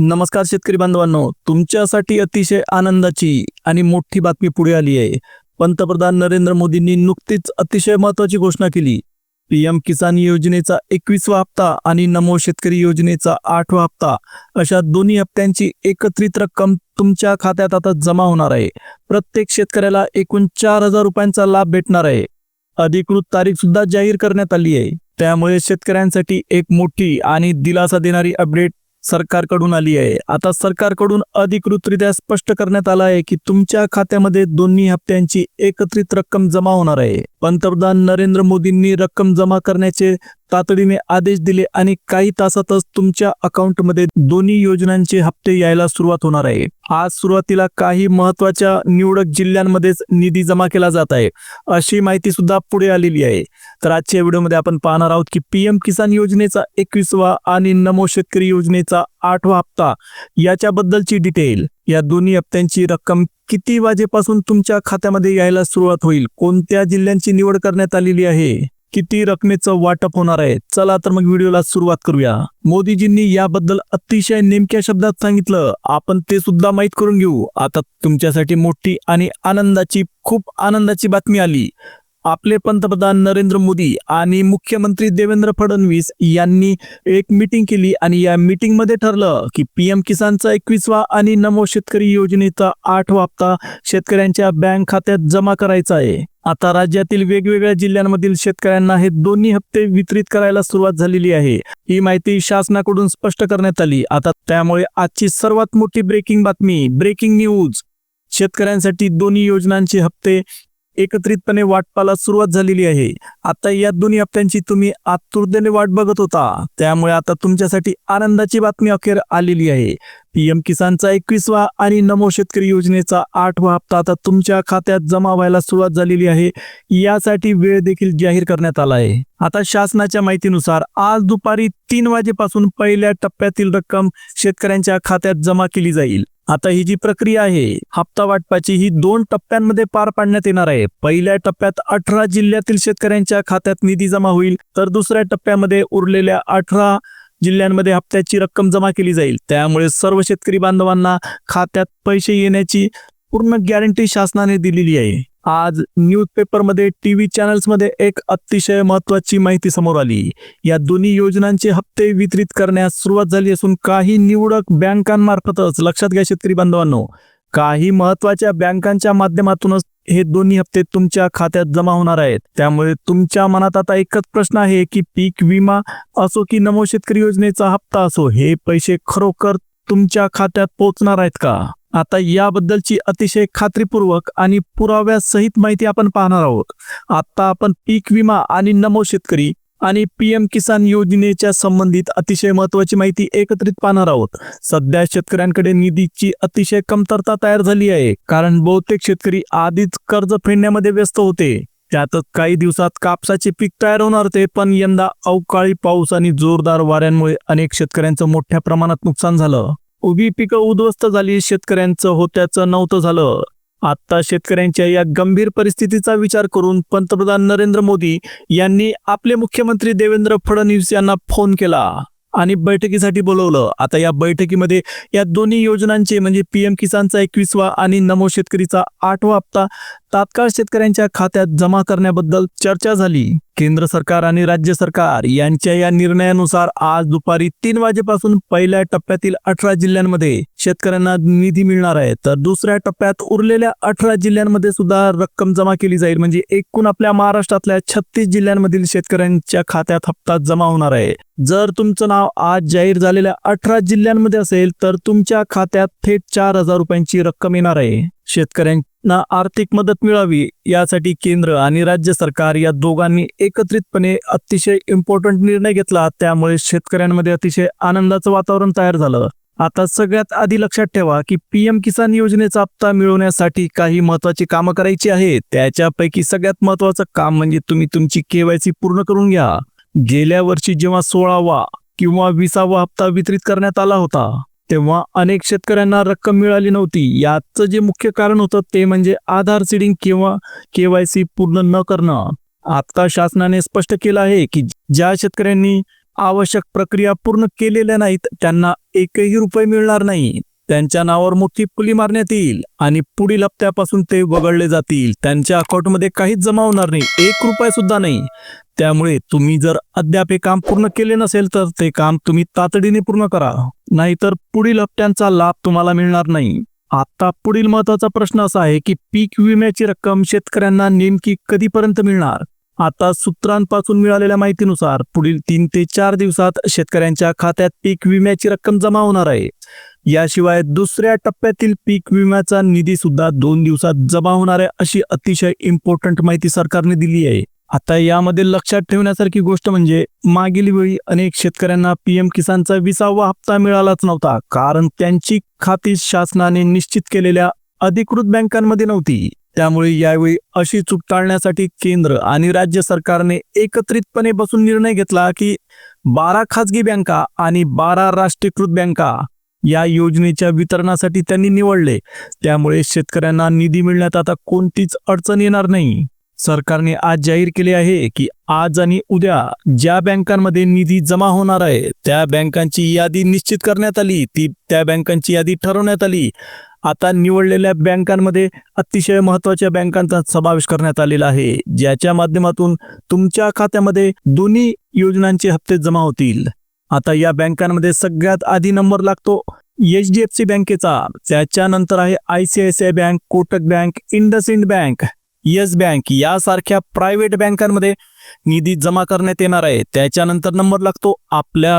नमस्कार शेतकरी बांधवांनो तुमच्यासाठी अतिशय आनंदाची आणि मोठी बातमी पुढे आली आहे. पंतप्रधान नरेंद्र मोदींनी नुकतीच अतिशय महत्वाची घोषणा केली. पीएम किसान योजनेचा एकवीसवा हप्ता आणि नमो शेतकरी योजनेचा आठवा हप्ता अशा दोन्ही हप्त्यांची एकत्रित रक्कम तुमच्या खात्यात आता जमा होणार आहे. प्रत्येक शेतकऱ्याला एकूण चार हजार रुपयांचा लाभ भेटणार आहे. अधिकृत तारीख सुद्धा जाहीर करण्यात आली आहे. त्यामुळे शेतकऱ्यांसाठी एक मोठी आणि दिलासा देणारी अपडेट सरकारकडून आली आहे. आता सरकारकडून अधिकृतरित्या स्पष्ट करण्यात आलं आहे की तुमच्या खात्यामध्ये दोन्ही हप्त्यांची एकत्रित रक्कम जमा होणार आहे. पंतप्रधान नरेंद्र मोदींनी रक्कम जमा करण्याचे तातडीने आदेश दिले आणि काही तासातच तुमच्या अकाउंटमध्ये दोन्ही योजनांचे हप्ते यायला सुरुवात होणार आहे. आज सुरुवातीला काही महत्त्वाच्या निवडक जिल्ह्यांमध्येच निधी जमा केला जात आहे अशी माहिती सुद्धा पुढे आलेली आहे. तर आजच्या व्हिडिओमध्ये आपण पाहणार आहोत की पीएम किसान योजनेचा एकवीसवा आणि नमो शेतकरी योजनेचा आठवा हप्ता याच्याबद्दलची डिटेल या दोन्ही हप्त्यांची रक्कम किती वाजेपासून तुमच्या खात्यामध्ये यायला सुरुवात होईल कोणत्या जिल्ह्यांची निवड करण्यात आलेली आहे? किती रकमेचं वाटप होणार आहे? चला तर मग व्हिडिओला सुरुवात करूया. मोदीजींनी याबद्दल अतिशय नेमक्या शब्दात सांगितलं. आपण ते सुद्धा माहीत करून घेऊ. आता तुमच्यासाठी मोठी आणि आनंदाची खूप आनंदाची बातमी आली. आपले पंतप्रधान नरेंद्र मोदी आणि मुख्यमंत्री देवेंद्र फडणवीस यांनी एक मीटिंग केली आणि या मीटिंगमध्ये ठरलं की पीएम किसानचा एकवीसवा आणि नमो शेतकरी योजनेचा आठवा हप्ता शेतकऱ्यांच्या बँक खात्यात जमा करायचा आहे. आता राज्यातील वेगवेगळ्या जिल्ह्यांमधील शेतकऱ्यांना हे दोन्ही हप्ते वितरित करायला सुरुवात झालेली आहे. ही माहिती शासनाकडून स्पष्ट करण्यात आली. आता त्यामुळे आजची सर्वात मोठी ब्रेकिंग बातमी ब्रेकिंग न्यूज शेतकऱ्यांसाठी दोन्ही योजनांचे हप्ते एकत्रितपणे वाटपाला सुरुवात झालेली आहे. आता या दोन्ही हप्त्यांची तुम्ही आतुरतेने वाट बघत होता. त्यामुळे आता तुमच्यासाठी आनंदाची बातमी अखेर आलेली आहे. पीएम किसानचा एकवीसवा आणि नमो शेतकरी योजनेचा आठवा हप्ता आता तुमच्या खात्यात जमा व्हायला सुरुवात झालेली आहे. यासाठी वेळ देखील जाहीर करण्यात आला आहे. आता शासनाच्या माहितीनुसार आज दुपारी तीन वाजेपासून पहिल्या टप्प्यातील रक्कम शेतकऱ्यांच्या खात्यात जमा केली जाईल. आता ही जी प्रक्रिया आहे हप्ता वाटपाची ही दोन टप्प्यांमध्ये पार पाडण्यात येणार आहे. पहिल्या टप्प्यात अठरा जिल्ह्यातील शेतकऱ्यांच्या खात्यात निधी जमा होईल तर दुसऱ्या टप्प्यामध्ये उरलेल्या अठरा जिल्ह्यांमध्ये हप्त्याची रक्कम जमा केली जाईल. त्यामुळे सर्व शेतकरी बांधवांना खात्यात पैसे येण्याची पूर्ण गॅरंटी शासनाने दिलेली आहे. आज न्यूजपेपरमध्ये टीव्ही चॅनल्समध्ये एक अतिशय महत्वाची माहिती समोर आली. या दोन्ही योजनांचे हप्ते वितरित करण्यास सुरुवात झाली असून काही निवडक बँकांमार्फतच लक्षात घ्या शेतकरी बांधवांनो काही महत्त्वाच्या बँकांच्या माध्यमातूनच हे दोन्ही हप्ते तुमच्या खात्यात जमा होणार आहेत. त्यामुळे तुमच्या मनात आता एकच प्रश्न आहे की पीक विमा असो की नमो शेतकरी योजनेचा हप्ता असो हे पैसे खरोखर तुमच्या खात्यात पोहोचणार आहेत का? आता याबद्दलची अतिशय खात्रीपूर्वक आणि पुराव्यासहित माहिती आपण पाहणार आहोत. आता आपण पीक विमा आणि नमो शेतकरी आणि पीएम किसान योजनेच्या संबंधित अतिशय महत्वाची माहिती एकत्रित पाहणार आहोत. सध्या शेतकऱ्यांकडे निधीची अतिशय कमतरता तयार झाली आहे कारण बहुतेक शेतकरी आधीच कर्ज फेडण्यामध्ये व्यस्त होते. त्यातच काही दिवसात कापसाचे पीक तयार होणार होते पण यंदा अवकाळी पाऊस आणि जोरदार वाऱ्यांमुळे अनेक शेतकऱ्यांचं मोठ्या प्रमाणात नुकसान झालं. उभी पिकं उद्ध्वस्त झाली शेतकऱ्यांचं होत्याचं नव्हतं झालं. आता शेतकऱ्यांच्या या गंभीर परिस्थितीचा विचार करून पंतप्रधान नरेंद्र मोदी यांनी आपले मुख्यमंत्री देवेंद्र फडणवीस यांना फोन केला आणि बैठकीसाठी बोलवलं. आता या बैठकीमध्ये या दोन्ही योजनांचे म्हणजे पीएम किसानचा एकवीसवा आणि नमो शेतकरीचा आठवा हप्ता तात्काळ शेतकऱ्यांच्या खात्यात जमा करण्याबद्दल चर्चा झाली. केंद्र सरकार आणि राज्य सरकार यांच्या या निर्णयानुसार आज दुपारी तीन वाजेपासून पहिल्या टप्प्यातील अठरा जिल्ह्यांमध्ये शेतकऱ्यांना निधी मिळणार आहे. तर दुसऱ्या टप्प्यात उरलेल्या अठरा जिल्ह्यांमध्ये सुद्धा रक्कम जमा केली जाईल. म्हणजे एकूण आपल्या महाराष्ट्रातल्या छत्तीस जिल्ह्यांमधील शेतकऱ्यांच्या खात्यात हप्ता जमा होणार आहे. जर तुमचं नाव आज जाहीर झालेल्या अठरा जिल्ह्यांमध्ये असेल तर तुमच्या खात्यात थेट चार हजार रुपयांची रक्कम येणार आहे. शेतकऱ्यांना आर्थिक मदत मिळावी यासाठी केंद्र आणि राज्य सरकार या दोघांनी एकत्रितपणे अतिशय इम्पॉर्टंट निर्णय घेतला. त्यामुळे शेतकऱ्यांमध्ये अतिशय आनंदाचं वातावरण तयार झालं. आता सगळ्यात आधी लक्षात ठेवा की पीएम किसान योजनेचा हप्ता मिळवण्यासाठी काही महत्वाची कामं करायची आहेत. त्याच्यापैकी सगळ्यात महत्वाचं काम म्हणजे तुम्ही तुमची केवायसी पूर्ण करून घ्या. गेल्या वर्षी जेव्हा सोळावा किंवा विसावा हप्ता वितरित करण्यात आला होता तेव्हा अनेक शेतकऱ्यांना रक्कम मिळाली नव्हती. याचं जे मुख्य कारण होतं ते म्हणजे आधार सीडिंग किंवा केवायसी पूर्ण न करणं. आता शासनाने स्पष्ट केलं आहे की ज्या शेतकऱ्यांनी आवश्यक प्रक्रिया पूर्ण केलेल्या नाहीत त्यांना एकही रुपये मिळणार नाही. त्यांच्या नावावर मोठी पुली मारण्यात येईल आणि पुढील हप्त्यापासून ते वगळले जातील. त्यांच्या अकाउंटमध्ये काहीच जमा होणार नाही. एक रुपया सुद्धा नाही. त्यामुळे तुम्ही जर अद्याप हे काम पूर्ण केले नसेल तर ते काम तुम्ही तातडीने पूर्ण करा. नाहीतर पुढील हप्त्यांचा लाभ तुम्हाला मिळणार नाही. आता पुढील महत्त्वाचा प्रश्न असा आहे की पीक विम्याची रक्कम शेतकऱ्यांना नेमकी कधीपर्यंत मिळणार? आता सूत्रांपासून मिळालेल्या माहितीनुसार पुढील तीन ते चार दिवसात शेतकऱ्यांच्या खात्यात पीक विम्याची रक्कम जमा होणार आहे. याशिवाय दुसऱ्या टप्प्यातील पीक विम्याचा निधी सुद्धा दोन दिवसात जमा होणार आहे अशी अतिशय इम्पॉर्टंट माहिती सरकारने दिली आहे. आता यामध्ये लक्षात ठेवण्यासारखी गोष्ट म्हणजे मागील वेळी अनेक शेतकऱ्यांना पीएम किसानचा विसावा हप्ता मिळालाच नव्हता कारण त्यांची खाती शासनाने निश्चित केलेल्या अधिकृत बँकांमध्ये नव्हती. त्यामुळे यावेळी अशी चूक टाळण्यासाठी केंद्र आणि राज्य सरकारने एकत्रितपणे बसून निर्णय घेतला की बारा खाजगी बँका आणि बारा राष्ट्रीयकृत बँका या योजनेच्या वितरणासाठी त्यांनी निवडले. त्यामुळे शेतकऱ्यांना निधी मिळण्यात आता कोणतीच अडचण येणार नाही. सरकारने आज जाहीर केले आहे की आज आणि उद्या ज्या बँकांमध्ये निधी जमा होणार आहे त्या बँकांची यादी निश्चित करण्यात आली. ती त्या बँकांची यादी ठरवण्यात आली. आता निवडलेल्या बँकांमध्ये अतिशय महत्त्वाच्या बँकांचा समावेश करण्यात आलेला आहे ज्याच्या माध्यमातून तुमच्या खात्यामध्ये दोन्ही योजनांचे हप्ते जमा होतील. आता या बँकांमध्ये सगळ्यात आधी नंबर लागतो एच डी एफ सी बँकेचा. त्याच्यानंतर आहे I C I C I bank Kotak bank IndusInd bank. Yes bank यासारख्या प्रायव्हेट बँकांमध्ये निधी जमा करण्यात येणार आहे. त्याच्यानंतर नंबर लागतो आपल्या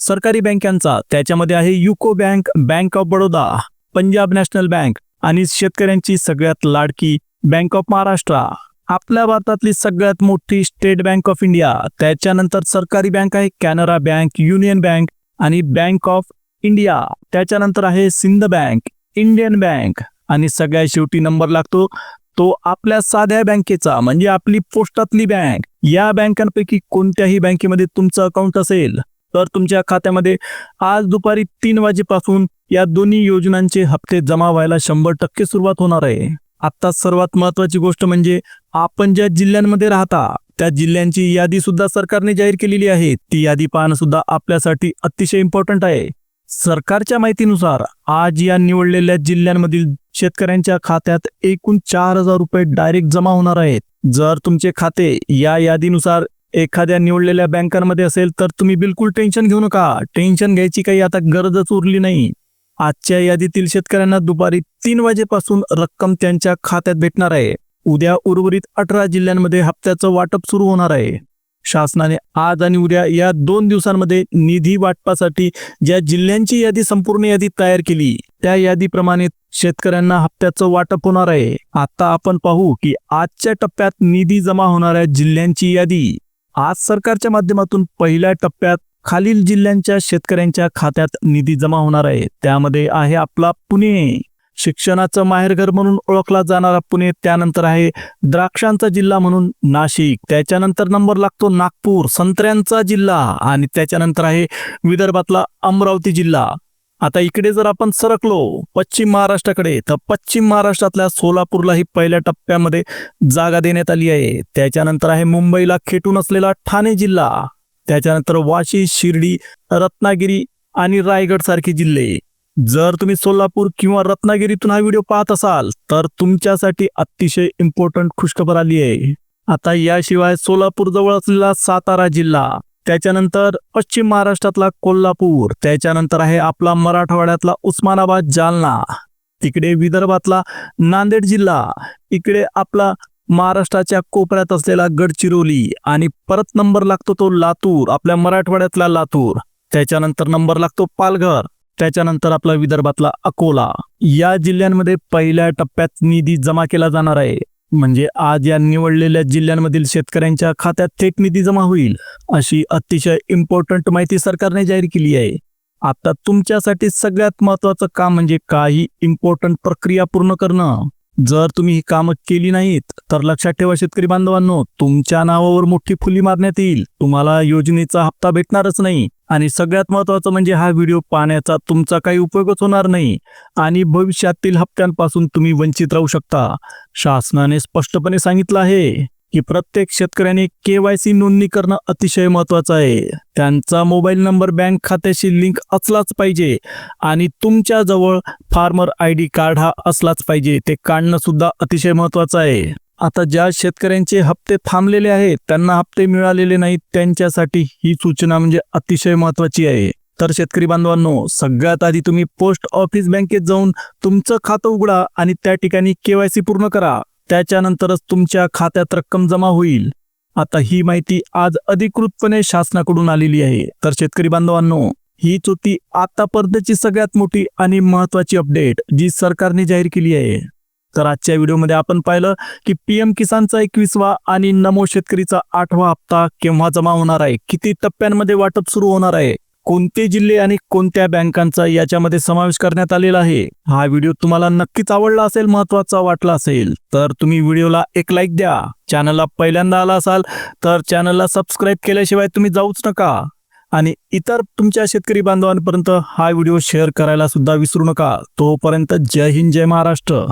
सरकारी बँकांचा. त्याच्यामध्ये आहे UCO bank bank of Baroda Punjab national bank आणि शेतकऱ्यांची सगळ्यात लाडकी बँक ऑफ महाराष्ट्र. आपल्या भारतातली सगळ्यात मोठी स्टेट बँक ऑफ इंडिया. त्याच्यानंतर सरकारी बँक आहे कॅनरा बँक युनियन बँक आणि बँक ऑफ इंडिया. त्याच्यानंतर आहे सिंध बँक इंडियन बँक आणि सगळ्यात शेवटी नंबर लागतो तो आपल्या साध्या बँकेचा म्हणजे आपली पोस्टातली बँक या बँकांपैकी कोणत्याही बँकेमध्ये तुमचं अकाउंट असेल तर तुमच्या खात्यामध्ये आज दुपारी तीन वाजेपासून या दोन्ही योजनांचे हप्ते जमा व्हायला शंभर टक्के सुरुवात होणार आहे. आता सर्वात महत्वाची गोष्ट म्हणजे आपण ज्या जिल्ह्यांमध्ये राहता त्या जिल्ह्यांची यादी सुद्धा सरकारने जाहीर केलेली आहे. ती यादी पाहणं सुद्धा आपल्यासाठी अतिशय इम्पॉर्टंट आहे. सरकारच्या माहितीनुसार आज या निवडलेल्या जिल्ह्यांमधील शेतकऱ्यांच्या खात्यात एकूण चार हजार रुपये डायरेक्ट जमा होणार आहेत. जर तुमचे खाते या यादीनुसार एखाद्या निवडलेल्या बँकांमध्ये असेल तर तुम्ही बिलकुल टेन्शन घेऊ नका. टेन्शन घ्यायची काही आता गरजच उरली नाही. आजच्या यादीतील शेतकऱ्यांना दुपारी तीन वाजेपासून रक्कम त्यांच्या खात्यात भेटणार आहे. उद्या उर्वरित अठरा जिल्ह्यांमध्ये हप्त्याचं वाटप सुरू होणार आहे. शासनाने आज आणि उद्या या दोन दिवसांमध्ये निधी वाटपासाठी ज्या जिल्ह्यांची यादी संपूर्ण यादी तयार केली त्या यादीप्रमाणे शेतकऱ्यांना हप्त्याचं वाटप होणार आहे. आता आपण पाहू की आजच्या टप्प्यात निधी जमा होणाऱ्या जिल्ह्यांची यादी. आज सरकारच्या माध्यमातून पहिल्या टप्प्यात खालील जिल्ह्यांच्या शेतकऱ्यांच्या खात्यात निधी जमा होणार आहे. त्यामध्ये आहे आपला पुणे. शिक्षणाचं माहेरघर म्हणून ओळखला जाणारा पुणे त्यानंतर आहे द्राक्षांचा जिल्हा म्हणून नाशिक. त्याच्यानंतर नंबर लागतो नागपूर संत्र्यांचा जिल्हा आणि त्याच्यानंतर आहे विदर्भातला अमरावती जिल्हा. आता इकडे जर आपण सरकलो पश्चिम महाराष्ट्राकडे तर पश्चिम महाराष्ट्रातल्या सोलापूरलाही पहिल्या टप्प्यामध्ये जागा देण्यात आली आहे. त्याच्यानंतर आहे मुंबईला खेटून असलेला ठाणे जिल्हा. त्याच्यानंतर वाशी शिर्डी रत्नागिरी आणि रायगड सारखे जिल्हे. जर तुम्ही सोलापूर किंवा रत्नागिरीतून हा व्हिडिओ पाहत असाल तर तुमच्यासाठी अतिशय इम्पॉर्टंट खुशखबर आली आहे. आता याशिवाय सोलापूर जवळ असलेला सातारा जिल्हा त्याच्यानंतर पश्चिम महाराष्ट्रातला कोल्हापूर त्याच्यानंतर आहे आपला मराठवाड्यातला उस्मानाबाद जालना तिकडे विदर्भातला नांदेड जिल्हा इकडे आपला महाराष्ट्राच्या कोपऱ्यात असलेला गडचिरोली आणि परत नंबर लागतो तो लातूर आपल्या मराठवाड्यातला लातूर. त्याच्यानंतर नंबर लागतो पालघर. त्याच्यानंतर आपला विदर्भातला अकोला. या जिल्ह्यांमध्ये पहिल्या टप्प्यात निधी जमा केला जाणार आहे. म्हणजे आज या निवडलेल्या जिल्ह्यांमधील शेतकऱ्यांच्या खात्यात थेट निधी जमा होईल अशी अतिशय इम्पॉर्टंट माहिती सरकारने जाहीर केली आहे. आता तुमच्यासाठी सगळ्यात महत्वाचं काम म्हणजे काही इम्पॉर्टंट प्रक्रिया पूर्ण करणं. जर तुम्ही ही कामं केली नाहीत तर लक्षात ठेवा शेतकरी बांधवांनो तुमच्या नावावर मोठी फुली मारण्यात येईल. तुम्हाला योजनेचा हप्ता भेटणारच नाही. आणि सगळ्यात महत्वाचं म्हणजे हा व्हिडिओ पाहण्याचा तुमचा काही उपयोगच होणार नाही. आणि भविष्यातील हप्त्यांपासून तुम्ही वंचित राहू शकता. शासनाने स्पष्टपणे सांगितलं आहे. की प्रत्येक शेतकऱ्याने केवायसी नोंदणी करणं अतिशय महत्वाचं आहे. त्यांचा मोबाईल नंबर बँक खात्याशी लिंक असलाच पाहिजे आणि तुमच्या जवळ फार्मर आय डी कार्ड हा असलाच पाहिजे ते काढणं सुद्धा अतिशय महत्वाचं आहे. आता ज्या शेतकऱ्यांचे हप्ते थांबलेले आहेत त्यांना हप्ते मिळालेले नाहीत त्यांच्यासाठी ही सूचना म्हणजे अतिशय महत्वाची आहे. तर शेतकरी बांधवांनो सगळ्यात आधी तुम्ही पोस्ट ऑफिस बँकेत जाऊन तुमचं खातं उघडा आणि त्या ठिकाणी केवायसी पूर्ण करा. त्याच्यानंतरच तुमच्या खात्यात रक्कम जमा होईल. आता ही माहिती आज अधिकृतपणे शासनाकडून आलेली आहे. तर शेतकरी बांधवांनो हीच होती आतापर्यंतची सगळ्यात मोठी आणि महत्वाची अपडेट जी सरकारने जाहीर केली आहे. तर आजच्या व्हिडिओमध्ये आपण पाहिलं की पीएम किसानचा एकवीसवा आणि नमो शेतकरीचा आठवा हप्ता केव्हा जमा होणार आहे? किती टप्प्यांमध्ये वाटप सुरू होणार आहे? कोणते जिल्हे आणि कोणत्या बँकांचा याच्यामध्ये समावेश करण्यात आलेला आहे? हा व्हिडिओ तुम्हाला नक्कीच आवडला असेल महत्त्वाचा वाटला असेल तर तुम्ही व्हिडिओला एक लाईक द्या. चॅनलला पहिल्यांदा आला असाल तर चॅनलला सबस्क्राईब केल्याशिवाय तुम्ही जाऊच नका. आणि इतर तुमच्या शेतकरी बांधवांपर्यंत हा व्हिडिओ शेअर करायला सुद्धा विसरू नका. तोपर्यंत जय हिंद जय महाराष्ट्र.